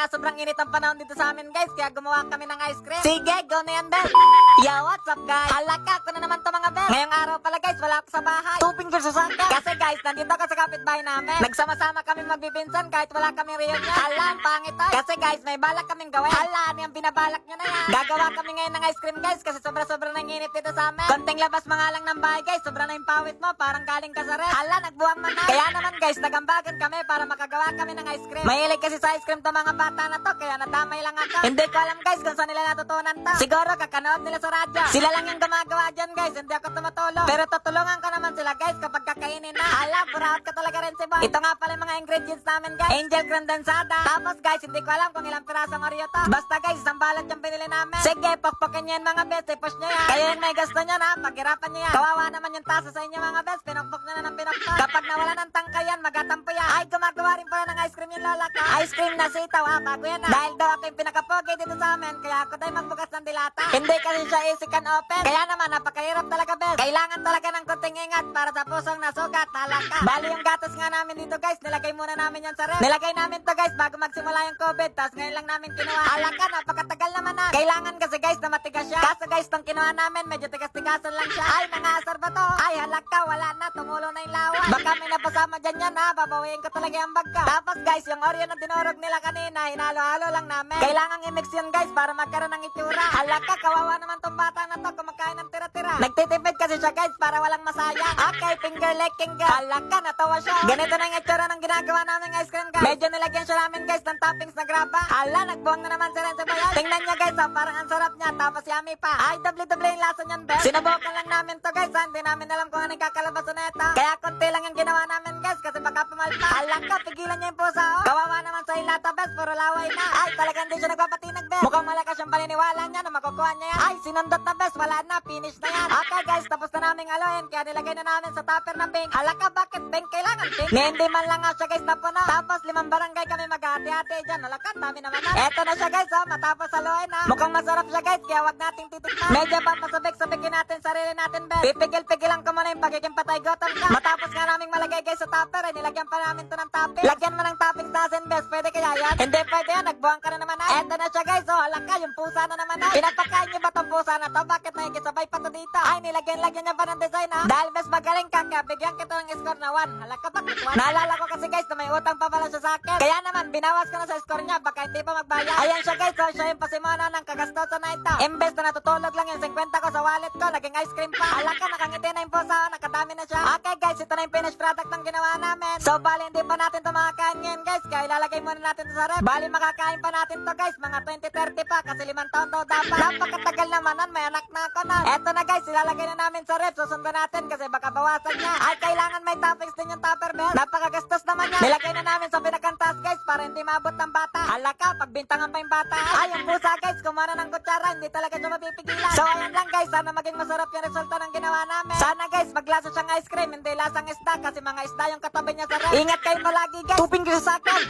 nga sobrang init ang panahon dito sa amin guys, kaya gumawa kami ng ice cream. Sige, go na yan Ben. Yo, what's up guys? Halaka ko na naman to mga Ben. Ngayong araw pala guys, wala ako sa bahay. Two fingers sa saka. Kasi guys, nandito ako sa kapitbahay namin. Nagsama-sama kami magbibinsan kahit wala kaming reunion. Hala, ang pangit ay. Kasi guys, may balak kaming gawin. Hala, ano yung binabalak nyo na yan? Gagawa kami ngayon ng ice cream guys kasi sobra-sobra na yung init dito sa amin. Konting labas mga lang ng bahay guys, sobra na yung pawit mo, parang galing ka sa ref. Hala, nagbuwang man na. Kaya naman guys, nagambagan kami para makagawa kami ng ice cream. Mahilig kasi sa ice cream to mga bata na to, kaya nadamay lang ako. Hindi ko alam guys kung saan nila natutunan to. Siguro kakanood nila sa radyo. Sila lang yung gumagawa dyan guys, hindi ako tumutulong. Pero tutulungan ko naman sila guys kapag kakainin na. Hala, buraot ka talaga rin si Boy. Ito nga pala yung mga ingredients namin guys. Angel condensada. Tapos guys, hindi ko alam kung ilang pirasong Oreo to. Basta guys, isang balot yung binili namin. Sige, pakpakin nyo yan mga best. I-push nyo yan. Kayo yung may gusto nyo na, paghirapan nyo yan. Kawawa naman yung tasa sa inyo mga best. Pinukpok nyo na ng pinukpok. Kapag nawala ng tangka yan, magatampo yan. Ay, gumagawa rin pala ng ice cream yung lola ko. Ice cream na sitaw ha, bago yan ha. Dahil daw ako yung pinakapogi dito sa amin, kaya ako tayo magbukas ng dilata. Hindi kasi siya easy can open. Kaya naman, napakahirap talaga best. Kailangan talaga ng konting ingat para sa pusong nasugat, halaka. Bali yung gatas nga namin dito guys, nilagay muna namin yan sa ref. Nilagay namin to guys bago magsimula yung COVID, tapos ngayon lang namin kinuha. Halaka, napakatagal naman na. Kailangan kasi guys na matigas siya. Kaso guys, tong kinuha namin, medyo tigas-tigasan lang siya. Ay, nangasar ba to? Ay, halaka, wala na, tumulo na yung lawa. Baka may napasama dyan yan ha, babawiin ko talaga yung bag. Tapos guys, yung Oreo na dinurog nila kanina, hinalo-halo lang namin. Kailangan i-mix yun guys para magkaroon ng itsura. Halaka, kawawa naman tong bata na to, kumakain ng tira-tira. Nagtitipid kasi siya guys para walang masayang. Okay, finger licking guys. Halaka, natawa siya. Ganito na yung itsura ng ginagawa namin ice cream guys. Medyo nilagyan siya namin guys ng toppings na graba. Hala, nagbuwang na naman si Renzo Bayan. Tingnan niya guys, ah, parang ang sarap niya. Tapos yummy pa. Ay, doble-doble yung lasa niyan, Bel. Sinubukan lang namin to guys. ah. Hindi namin alam kung ano yung kakalabasan na ito. Kaya konti lang yung ginawa namin guys kasi baka pumalpa. Halaka, pigilan niya yung pusa oh. Kawawa Bes. Puro laway na. Ay, talagang hindi siya nagpapatinag, Bes. Mukhang malakas yung paniniwala niya na makukuha niya yan. Ay, sinundot na, Bes. Wala na. Finish na yan. Okay, guys. Tapos na namin aloyin. Kaya nilagay na namin sa tupper ng pink. Halaka, bakit pink kailangan pink? Hindi man lang nga siya, guys, napuno. Tapos limang barangay kami maghati-hati dyan. Halaka, dami naman na. Eto na siya, guys, oh. Matapos aloyin, ha. Mukhang masarap siya, guys. Kaya wag nating titikman. Medyo papasabik-sabikin natin sarili natin, Bes. Pipigil-pigilan ko muna yung pagiging patay gotal ka. Matapos nga namin malagay, guys, sa tupper, eh, nilagyan pa namin to ng topping. Lagyan mo ng toppings natin, Bes. Pwede kaya yan? Hindi pwede yan. Nagbuwang ka na naman, ay. Eto na siya, guys, oh. Halaka, yung pusa na naman, ay. Pinapakain niyo ba tong pusa na to? Bakit nakikisabay pa to dito? Ay, nilagyan-lagyan niya pa ng design, ha? Dahil, Bes, magaling ka, kaya bigyan kita ng score na 1. Halaka, bakit 1? Naalala ko kasi, guys, na may utang pa pala siya sa akin. Kaya naman, binawas ko na sa score niya, baka hindi pa magbayad. Ayan siya, guys, oh. Siya yung pasimona ng kagastoso na ito. Imbes na natutulog lang yung 50 ko sa wallet ko, naging ice cream pa. Halaka, nakangiti na yung pusa, oh. Nakadami na siya. Okay, guys, ito na yung finished product ng ginawa namin. So, bali, hindi pa natin ito makakain ngayon, guys. Kaya ilalagay muna natin ito sa ref. Bali, makakain pa natin to guys. Mga 20-30 pa, kasi limang taon daw dapat. Napakatagal naman nun, may anak na ako nun. Eto na guys, ilalagay na namin sa ref. Susundan natin kasi baka bawasan niya. Ay, kailangan may toppings din yung tupper belt. Napakagastos naman niya. Nilagay na namin sa pinakantas guys, para hindi maabot ng bata. Halaka, pagbintangan pa yung bata. Ay, yung pusa guys, kumana ng kutsara, hindi talaga siya mapipigilan. So, ayun lang guys, sana maging masarap yung resulta ng ginawa namin. Sana guys, maglasa siyang ice cream, hindi lasang isda kasi mga isda yung katabi niya sa ref. Ingat kayo palagi guys. Tuping sa sakal.